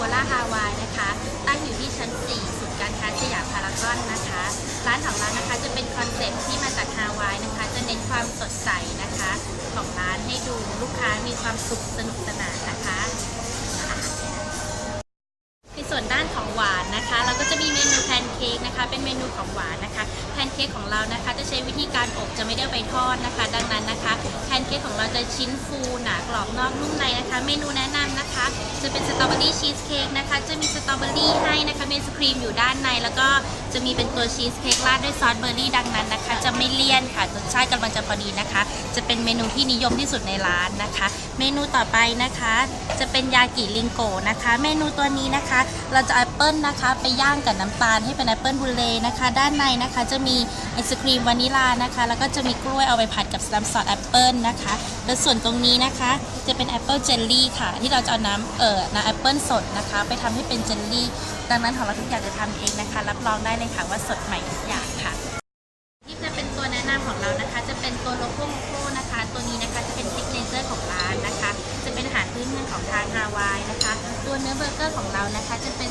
โกล่าฮาวายนะคะ ตั้งอยู่ที่ชั้น 4 ศูนย์การค้าสยามพารากอนนะคะ ร้านของเรานะคะจะเป็นคอนเซ็ปต์ที่มาจากฮาวายนะคะ จะเน้นความสดใสนะคะ ของร้านให้ดูลูกค้ามีความสุขสนุกสนานนะคะในส่วนด้านของหวานนะคะ เราก็จะมีเมนูแพนเค้กนะคะ เป็นเมนูของหวานนะคะ แพนเค้กของเรานะคะ จะใช้วิธีการอบจะไม่ได้ไปทอดนะคะ ดังนั้น เค้กของเราจะชิ้นฟูหนากรอบนอกนุ่มในนะคะ เมนูแนะนำนะคะ จะเป็นสตรอเบอรี่ชีสเค้กนะคะ จะมีสตรอเบอรี่ให้นะคะมีไอศครีมอยู่ด้านใน แล้วก็จะมีเป็นตัวชีสเค้กราดด้วยซอสเบอร์รี่ดังนั้นนะคะ จะไม่เลี่ยนค่ะรสชาติกำลังจะพอดีนะคะ จะเป็นเมนูที่นิยมที่สุดในร้านนะคะ เมนูต่อไปนะคะ จะเป็นยากิลิงโกนะคะ เมนูตัวนี้นะคะ เราจะแอป เปิลนะคะ ไปย่างกับน้ำตาลให้เป็นแอปเปิลบูเลนะคะ ด้านในนะคะจะมีไอศครีมวานิลานะคะ แล้วก็จะมีกล้วยเอาไปผัดกับน้ำซอสแอปเปิลนะคะแล้วส่วนตรงนี้นะคะจะเป็นแอปเปิลเจลลี่ค่ะ ที่เราจะเอาน้ำเอ่อน้ำแอปเปิลสดนะคะ ไปทำให้เป็นเจลลี่ ดังนั้นของเราทุกอย่างจะทำเองนะคะ รับรองได้เลยค่ะว่าสดใหม่ทุกอย่างค่ะที่จะเป็นตัวแนะนำของเรานะคะ จะเป็นตัวโลโก้โมโก้นะคะ ตัวนี้นะคะจะเป็นซิกเนเจอร์ของร้านนะคะ จะเป็นอาหารพื้นเมืองของทางฮาวายนะคะ ตัวเนื้อเบอร์เกอร์ของเรานะคะ จะเป็น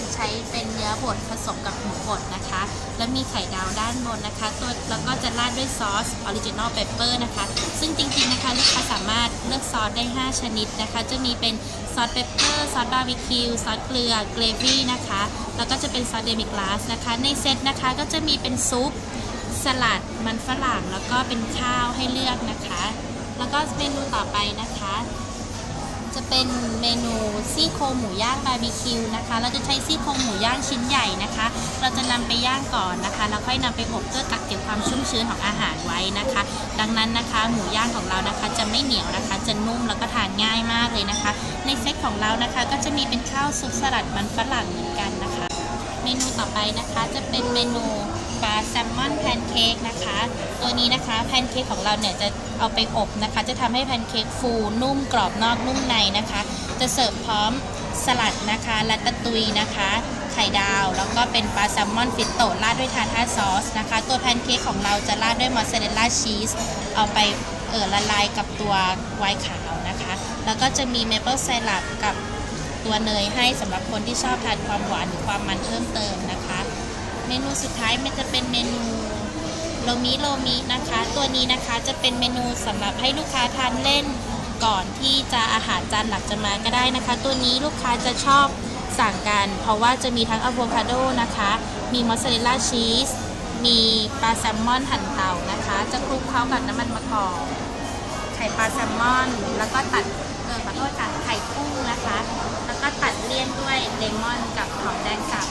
นื้อบดผสมกับหมูบดนะคะ แล้วมีไข่ดาวด้านบนนะคะ ตัวแล้วก็จะราดด้วยซอสออริจินอลเปเปอร์นะคะ ซึ่งจริงๆนะคะลูกค้าสามารถเลือกซอสได้ 5 ชนิดนะคะ จะมีเป็นซอสเปปเปอร์ซอสบาร์บีคิวซอสเกลือเกรวี่นะคะ แล้วก็จะเป็นซอสเดมิกลาสนะคะ ในเซตนะคะก็จะมีเป็นซุปสลัดมันฝรั่งแล้วก็เป็นข้าวให้เลือกนะคะ แล้วก็เมนูต่อไปนะคะ จะเป็นเมนูซี่โครงหมูย่างบาร์บีคิวนะคะ เราจะใช้ซี่โครงหมูย่างชิ้นใหญ่นะคะ เราจะนำไปย่างก่อนนะคะ แล้วค่อยนำไปอบเพื่อกักเก็บความชุ่มชื้นของอาหารไว้นะคะ ดังนั้นนะคะ หมูย่างของเรานะคะจะไม่เหนียวนะคะ จะนุ่มแล้วก็ทานง่ายมากเลยนะคะ ในเซตของเรานะคะก็จะมีเป็นข้าวซุปสลัดมันฝรั่งเหมือนกันนะคะ เมนูต่อไปนะคะจะเป็นเมนู ปลาแซลมอนแพนเค้กนะคะ ตัวนี้นะคะแพนเค้กของเราเนี่ยจะเอาไปอบนะคะ จะทำให้แพนเค้กฟูนุ่มกรอบนอกนุ่มในนะคะ จะเสิร์ฟพร้อมสลัดนะคะและตะตุยนะคะ ไข่ดาว แล้วก็เป็นปลาแซลมอนฟิตโตราดด้วยทาท่าซอสนะคะ ตัวแพนเค้กของเราจะราดด้วยมอสซาเรลล่าชีสเอาไปเออละลายกับตัวไวน์ขาวนะคะ แล้วก็จะมีเมเปิลไซรัปกับตัวเนยให้สำหรับคนที่ชอบทานความหวานหรือความมันเพิ่มเติมนะคะ เมนูสุดท้ายมันจะเป็นเมนูโลมิโลมินะคะ ตัวนี้นะคะจะเป็นเมนูสำหรับให้ลูกค้าทานเล่นก่อนที่จะอาหารจานหลักจะมาก็ได้นะคะ ตัวนี้ลูกค้าจะชอบสั่งกัน เพราะว่าจะมีทั้งอะโวคาโดนะคะ มีมอสซาเรลล่าชีส มีปลาแซลมอนหั่นเตานะคะ จะคลุกเคล้ากับน้ำมันมะกอกไข่ปลาแซลมอน แล้วก็ตัดเออขอโทษค่ะไข่กุ้งนะคะ แล้วก็ตัดเลี่ยนด้วยเลมอนกับหอมแดงสับ